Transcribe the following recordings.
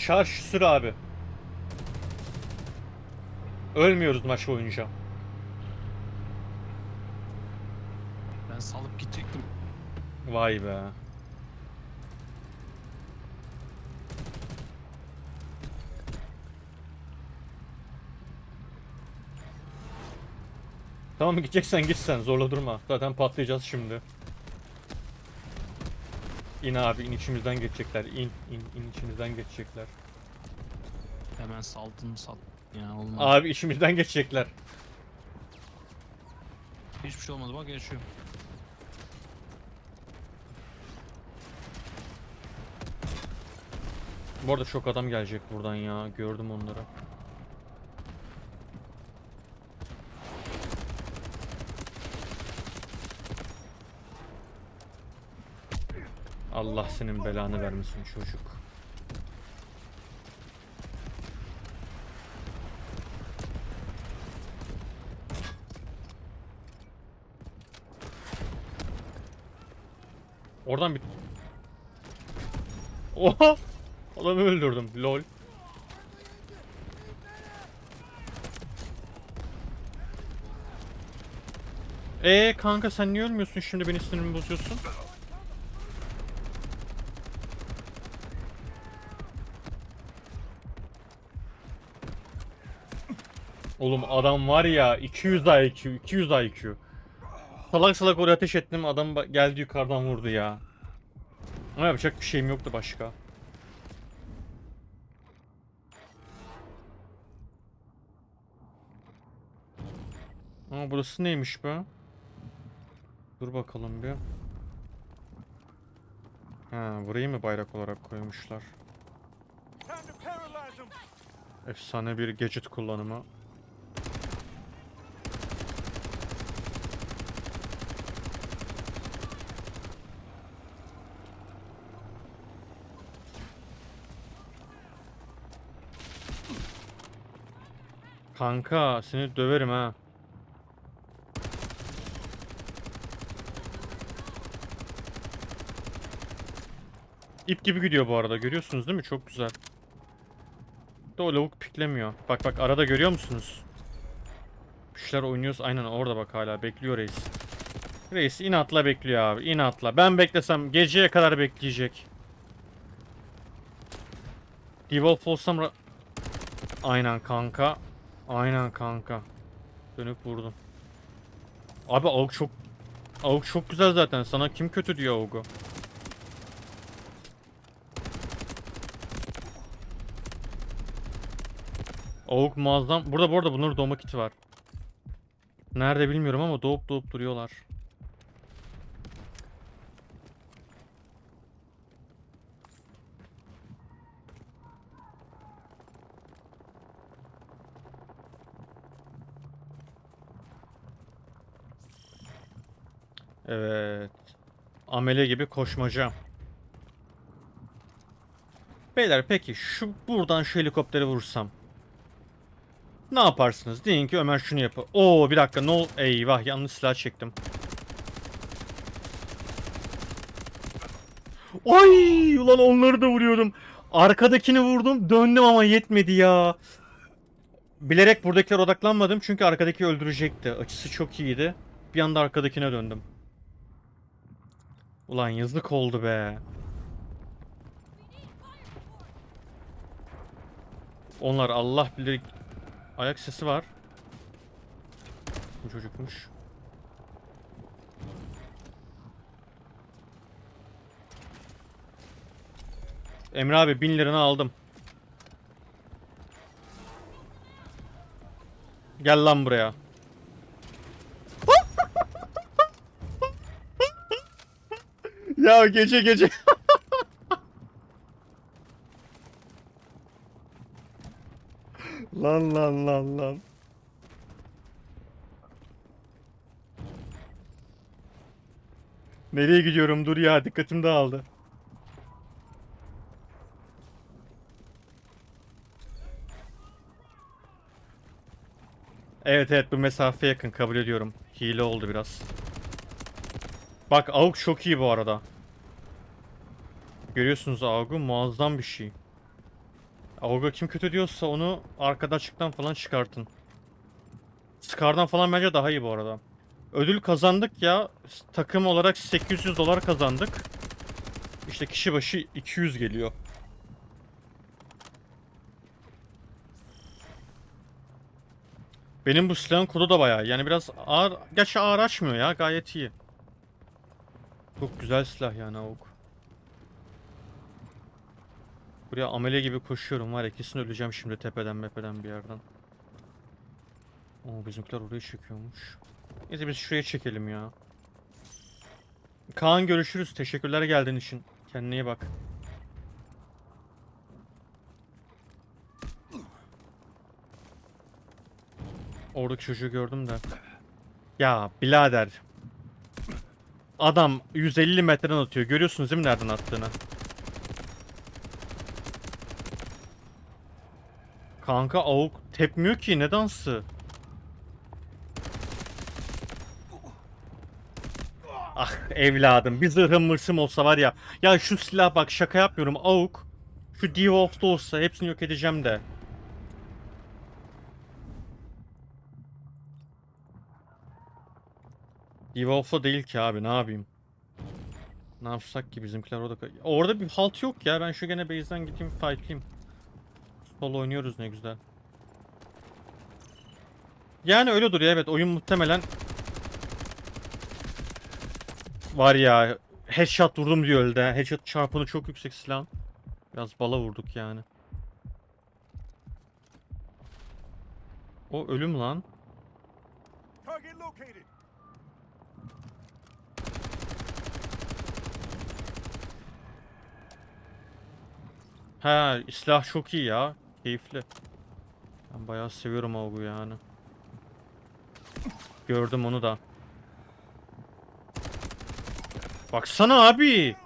Şarj sür abi. Ölmüyoruz maç boyunca. Ben salıp gidecektim. Vay be. Tamam gideceksen git sen zorla durma. Zaten patlayacağız şimdi. İn abi in içimizden geçecekler. İn in in içimizden geçecekler. Hemen saldım sal. Ya olmadı. Abi içimizden geçecekler. Hiçbir şey olmadı bak yaşıyor. Bu arada çok adam gelecek buradan ya. Gördüm onları. Allah senin belanı vermesin çocuk. Oradan bir... Oha! Adamı öldürdüm. Lol. Ee kanka sen niye ölmüyorsun şimdi beni sinirimi bozuyorsun? Oğlum adam var ya 200 IQ, 200 IQ. Salak salak oraya ateş ettim adam geldi yukarıdan vurdu ya. Ama yapacak bir şeyim yoktu başka. Ama burası neymiş be? Dur bakalım bir. Ha, burayı mı bayrak olarak koymuşlar? Efsane bir gadget kullanımı. Kanka seni döverim ha. İp gibi gidiyor bu arada görüyorsunuz değil mi? Çok güzel. De o lavuk piklemiyor. Bak bak arada görüyor musunuz? Bir şeyler oynuyoruz. Aynen orada bak hala bekliyor reis. Reis inatla bekliyor abi. inatla. Ben beklesem geceye kadar bekleyecek. Devolf olsam Aynen kanka. Aynen kanka. Dönüp vurdum. Abi avuk çok avuk çok güzel zaten. Sana kim kötü diyor avugu? Avuk muazzam. Burada bu arada bunların doğma kiti var. Nerede bilmiyorum ama doğup doğup duruyorlar. Evet. Amele gibi koşmaca. Beyler peki şu buradan şu helikoptere vursam. Ne yaparsınız? Deyin ki Ömer şunu yapı. Oo bir dakika ne ol? Eyvah yanlış silah çektim. Ay ulan onları da vuruyordum. Arkadakini vurdum döndüm ama yetmedi ya. Bilerek buradakiler odaklanmadım çünkü arkadaki öldürecekti. Açısı çok iyiydi. Bir anda arkadakine döndüm. Ulan yazık oldu be. Onlar Allah bilir ayak sesi var. Bu çocukmuş. Emre abi bin liranı aldım. Gel lan buraya. Ya gece gece. lan lan lan lan. Nereye gidiyorum? Dur ya dikkatim dağıldı. Evet evet bu mesafe yakın kabul ediyorum. Hile oldu biraz. Bak AUG çok iyi bu arada. Görüyorsunuz AUG'u muazzam bir şey. Avga kim kötü diyorsa onu arkada açıktan falan çıkartın. Scar'dan falan bence daha iyi bu arada. Ödül kazandık ya. Takım olarak 800 dolar kazandık. İşte kişi başı 200 geliyor. Benim bu silahın kodu da bayağı. Yani biraz ağır... Gerçi ağır açmıyor ya. Gayet iyi. Çok güzel silah yani avuk. Buraya amele gibi koşuyorum var ya kesin öleceğim şimdi tepeden mepeden bir yerden. Oo bizimkiler oraya çekiyormuş. Neyse biz şuraya çekelim ya. Kaan görüşürüz. Teşekkürler geldiğin için. Kendine iyi bak. Oradaki çocuğu gördüm de. Ya birader. Adam 150 metreden atıyor. Görüyorsunuz değil mi nereden attığını? Kanka avuk tepmiyor ki ne dansı? Ah evladım bir zırhım mırsım olsa var ya. Ya şu silah bak şaka yapmıyorum avuk. Şu Devolf'da olsa hepsini yok edeceğim de. Devolf'da değil ki abi ne yapayım? Ne yapsak ki bizimkiler orada... Orada bir halt yok ya ben şu gene base'den gideyim fightlayayım. Solo oynuyoruz ne güzel. Yani öyle duruyor evet oyun muhtemelen var ya headshot vurdum diyor öldü. Headshot çarpını çok yüksek silah. Biraz bala vurduk yani. O ölüm lan. Ha silah çok iyi ya. Keyifli. Ben bayağı seviyorum avgu yani. Gördüm onu da. Baksana abi.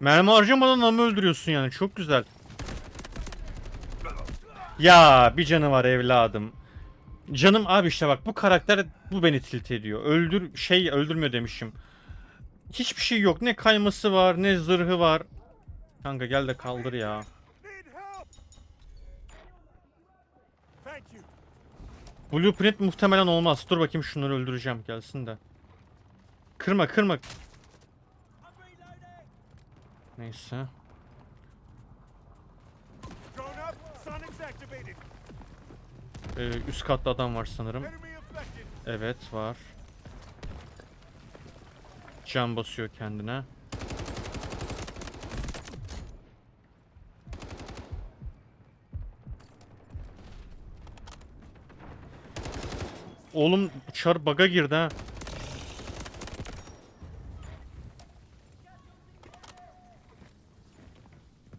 Mermi harcamadan adamı öldürüyorsun yani. Çok güzel. Ya bir canı var evladım. Canım abi işte bak bu karakter bu beni tilt ediyor. Öldür şey öldürmüyor demişim. Hiçbir şey yok. Ne kayması var, ne zırhı var. Kanka gel de kaldır ya. Blueprint muhtemelen olmaz. Dur bakayım şunları öldüreceğim gelsin de. Kırma kırma. Neyse. Ee, üst katta adam var sanırım. Evet var. Can basıyor kendine. Oğlum çar baga girdi ha.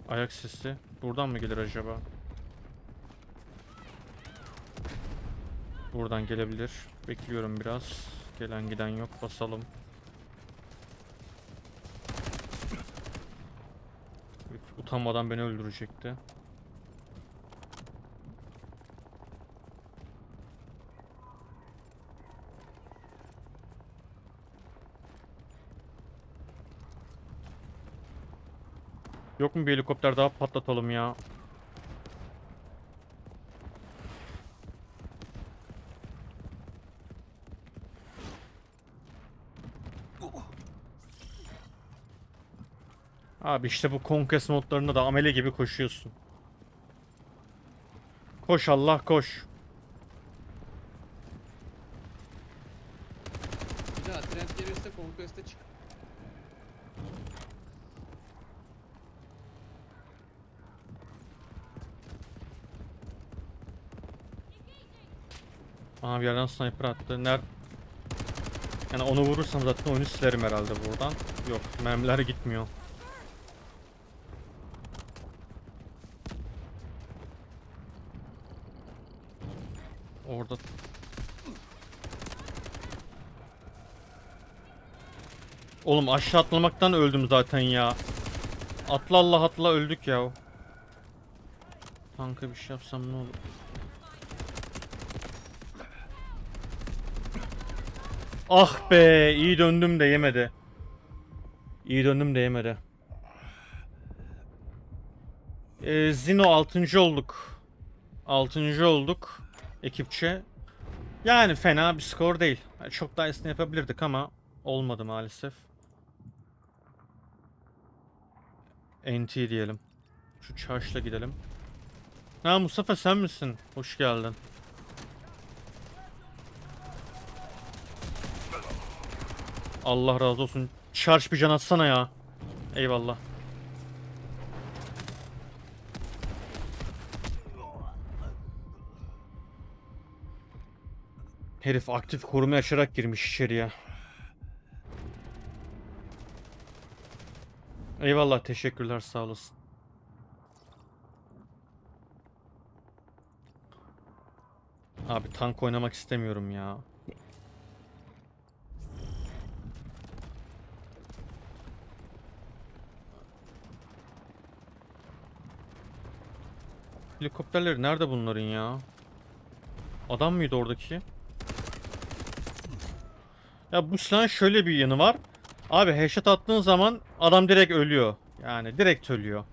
Ayak sesi. Buradan mı gelir acaba? Buradan gelebilir. Bekliyorum biraz. Gelen giden yok. Basalım. Utanmadan beni öldürecekti. Yok mu bir helikopter daha patlatalım ya? Abi işte bu Conquest modlarında da amele gibi koşuyorsun. Koş Allah koş. Bir daha trend gelirse Conquest'e çık. Aha bir yerden sniper attı. Ner yani onu vurursam zaten oyunu silerim herhalde buradan. Yok mermiler gitmiyor. Orada Oğlum aşağı atlamaktan öldüm zaten ya. Atla Allah atla öldük ya. Kanka bir şey yapsam ne olur? Ah be, iyi döndüm de yemedi. İyi döndüm de yemedi. Ee, Zino 6. olduk. 6. olduk ekipçe. Yani fena bir skor değil. Yani Çok daha iyisini yapabilirdik ama olmadı maalesef. NT diyelim. Şu çarşıla gidelim. Ha Mustafa sen misin? Hoş geldin. Allah razı olsun. Çarş bir can atsana ya. Eyvallah. Herif aktif koruma açarak girmiş içeriye. Eyvallah teşekkürler sağ olasın. Abi tank oynamak istemiyorum ya. Helikopterleri nerede bunların ya? Adam mıydı oradaki? Ya bu silahın şöyle bir yanı var. Abi headshot attığın zaman adam direkt ölüyor. Yani direkt ölüyor.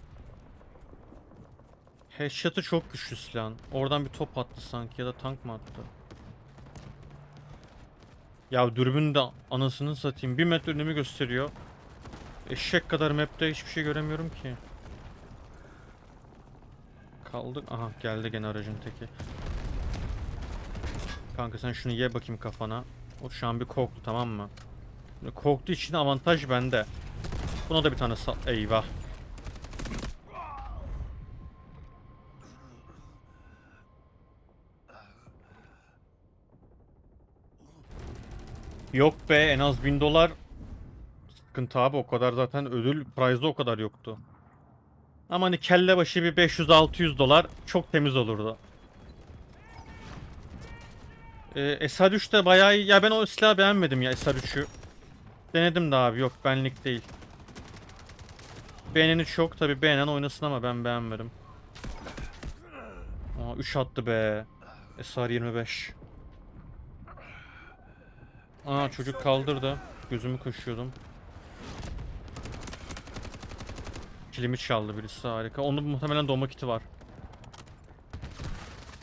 Headshot'ı çok güçlü silahın. Oradan bir top attı sanki ya da tank mı attı? Ya dürbün de anasını satayım. Bir metre önümü gösteriyor. Eşek kadar map'te hiçbir şey göremiyorum ki. Kaldık. Aha geldi gene aracın teki. Kanka sen şunu ye bakayım kafana. O şu an bir korktu tamam mı? Korktuğu için avantaj bende. Buna da bir tane sal... Eyvah. Yok be en az 1000 dolar sıkıntı abi o kadar zaten ödül prize'da o kadar yoktu. Ama hani kelle başı bir 500-600 dolar çok temiz olurdu. Ee, SR3 de bayağı iyi. Ya ben o silahı beğenmedim ya SR3'ü. Denedim de abi yok benlik değil. Beğeneni çok tabi beğenen oynasın ama ben beğenmedim. Aa 3 attı be. SR25. Aa çocuk kaldırdı. Gözümü kaşıyordum. Kilimi çaldı birisi harika. Onun muhtemelen dolma kiti var.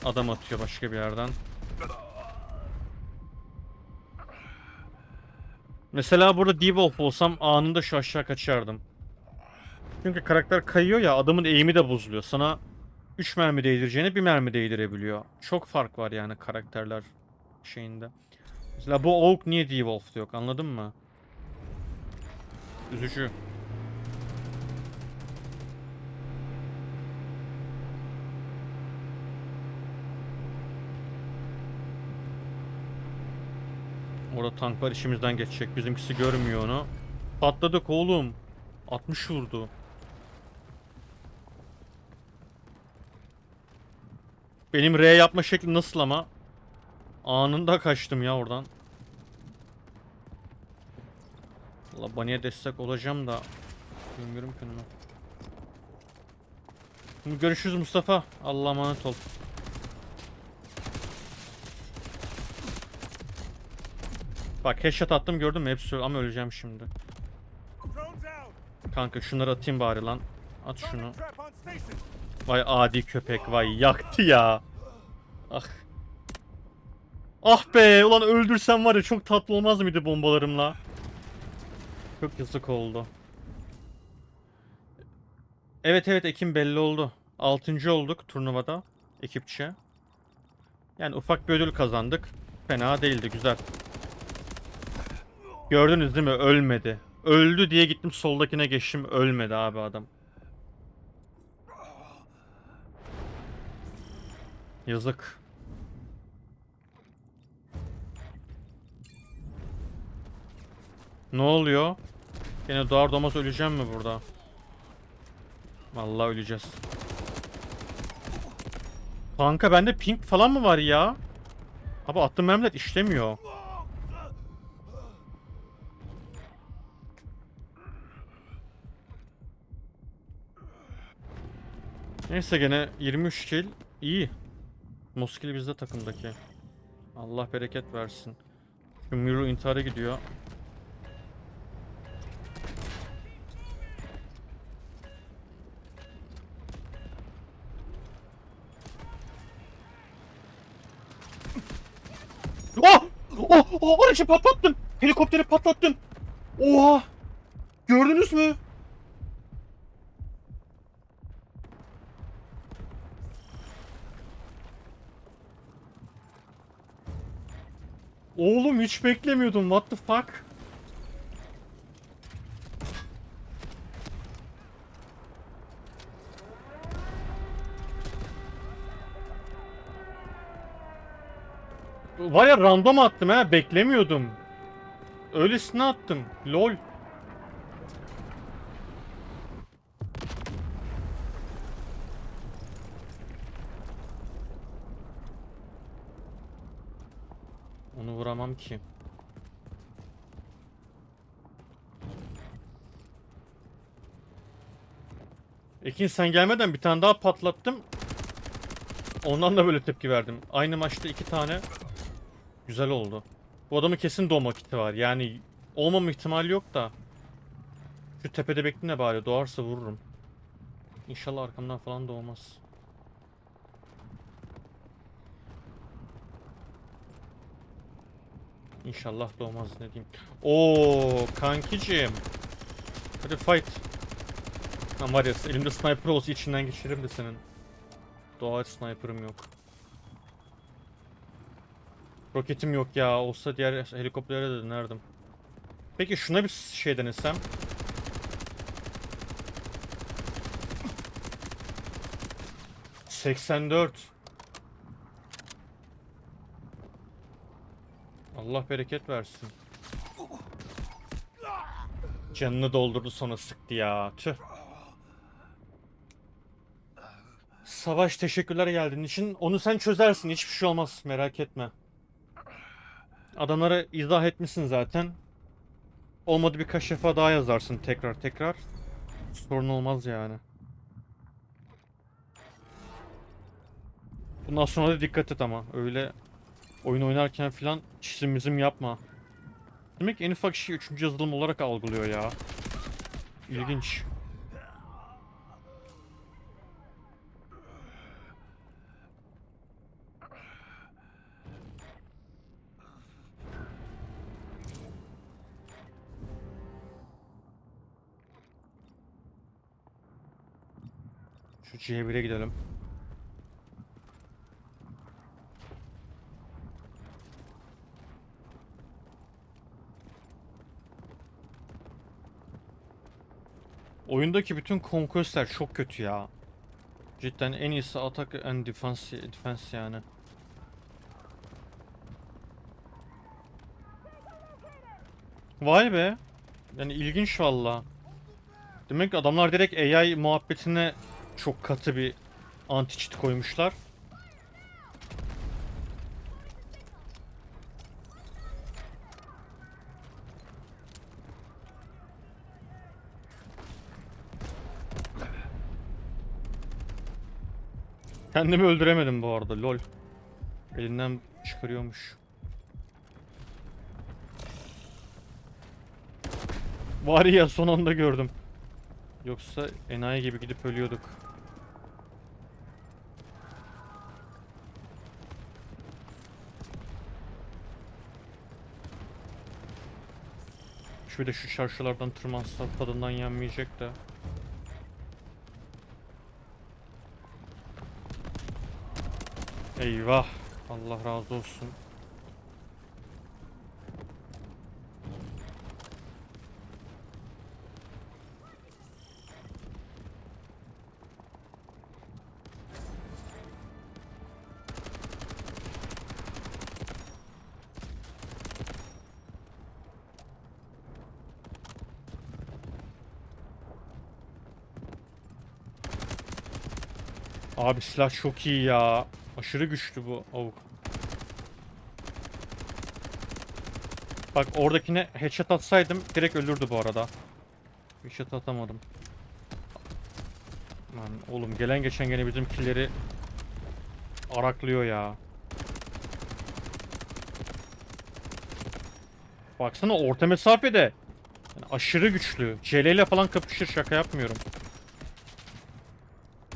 Adam atıyor başka bir yerden. Mesela burada Devolf olsam anında şu aşağı kaçardım. Çünkü karakter kayıyor ya adamın eğimi de bozuluyor. Sana 3 mermi değdireceğine 1 mermi değdirebiliyor. Çok fark var yani karakterler şeyinde. Mesela bu Oak niye Devolf'da yok anladın mı? Üzücü. Orada tank var işimizden geçecek. Bizimkisi görmüyor onu. Patladık oğlum. 60 vurdu. Benim R yapma şekli nasıl ama? Anında kaçtım ya oradan. Valla Bunny'e destek olacağım da bilmiyorum ki Görüşürüz Mustafa. Allah'a emanet ol. Bak headshot attım gördün mü? Hepsi ama öleceğim şimdi. Kanka şunları atayım bari lan. At şunu. Vay adi köpek vay yaktı ya. Ah. Ah be ulan öldürsem var ya çok tatlı olmaz mıydı bombalarımla? Çok yazık oldu. Evet evet Ekim belli oldu. 6. olduk turnuvada ekipçe. Yani ufak bir ödül kazandık. Fena değildi güzel. Gördünüz değil mi? Ölmedi. Öldü diye gittim soldakine geçtim. Ölmedi abi adam. Yazık. Ne oluyor? Yine doğar doğmaz öleceğim mi burada? Vallahi öleceğiz. Kanka bende pink falan mı var ya? Abi attığım mermiler işlemiyor. Neyse gene 23 kill. iyi. Moskil bizde takımdaki. Allah bereket versin. Şu Miro intihara gidiyor. Ah! Ah! Ah! Oh! Oh! Oh! Orası patlattım! Helikopteri patlattım! Oha! Beklemiyordum. What the fuck? Var ya random attım ha. Beklemiyordum. Öylesine attım. Lol. Ki. Ekin sen gelmeden bir tane daha patlattım. Ondan da böyle tepki verdim. Aynı maçta iki tane güzel oldu. Bu adamın kesin doğma kiti var. Yani olmama ihtimali yok da. Şu tepede bekle bari doğarsa vururum. İnşallah arkamdan falan doğmaz. İnşallah doğmaz ne diyeyim. Oo kankicim. Hadi fight. Lan var elimde sniper olsa içinden geçiririm de senin. Doğa sniper'ım yok. Roketim yok ya. Olsa diğer helikopterlere de denerdim. Peki şuna bir şey denesem. Seksen dört. Allah bereket versin. Canını doldurdu sonra sıktı ya. Tüh. Savaş teşekkürler geldiğin için. Onu sen çözersin. Hiçbir şey olmaz. Merak etme. Adamlara izah etmişsin zaten. Olmadı birkaç defa daha yazarsın tekrar tekrar. Sorun olmaz yani. Bundan sonra da dikkat et ama. Öyle oyun oynarken filan çizimizim yapma. Demek en ufak şey 3. yazılım olarak algılıyor ya. İlginç. Şu C1'e gidelim. Oyundaki bütün conquest'ler çok kötü ya. Cidden en iyisi attack and defense, defense yani. Vay be. Yani ilginç valla. Demek ki adamlar direkt AI muhabbetine çok katı bir anti-cheat koymuşlar. Kendimi öldüremedim bu arada lol. Elinden çıkarıyormuş. Var ya son anda gördüm. Yoksa enayi gibi gidip ölüyorduk. De şu şarşılardan tırmansa tadından yenmeyecek de. Eyvah. Allah razı olsun. Abi silah çok iyi ya. Aşırı güçlü bu avuk. Bak oradakine headshot atsaydım direkt ölürdü bu arada. Headshot atamadım. Lan oğlum gelen geçen gene bizim killeri araklıyor ya. Baksana orta mesafede. Yani aşırı güçlü. CL ile falan kapışır şaka yapmıyorum.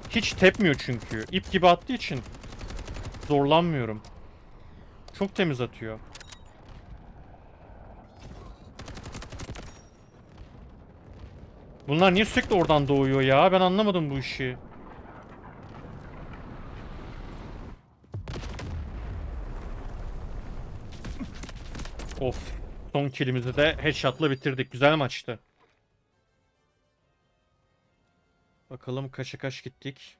Hiç tepmiyor çünkü. İp gibi attığı için zorlanmıyorum. Çok temiz atıyor. Bunlar niye sürekli oradan doğuyor ya? Ben anlamadım bu işi. Of. Son killimizi de headshot'la bitirdik. Güzel maçtı. Bakalım kaça kaç gittik.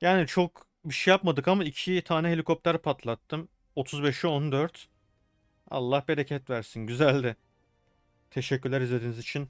Yani çok bir şey yapmadık ama iki tane helikopter patlattım. 35'e 14. Allah bereket versin. Güzeldi. Teşekkürler izlediğiniz için.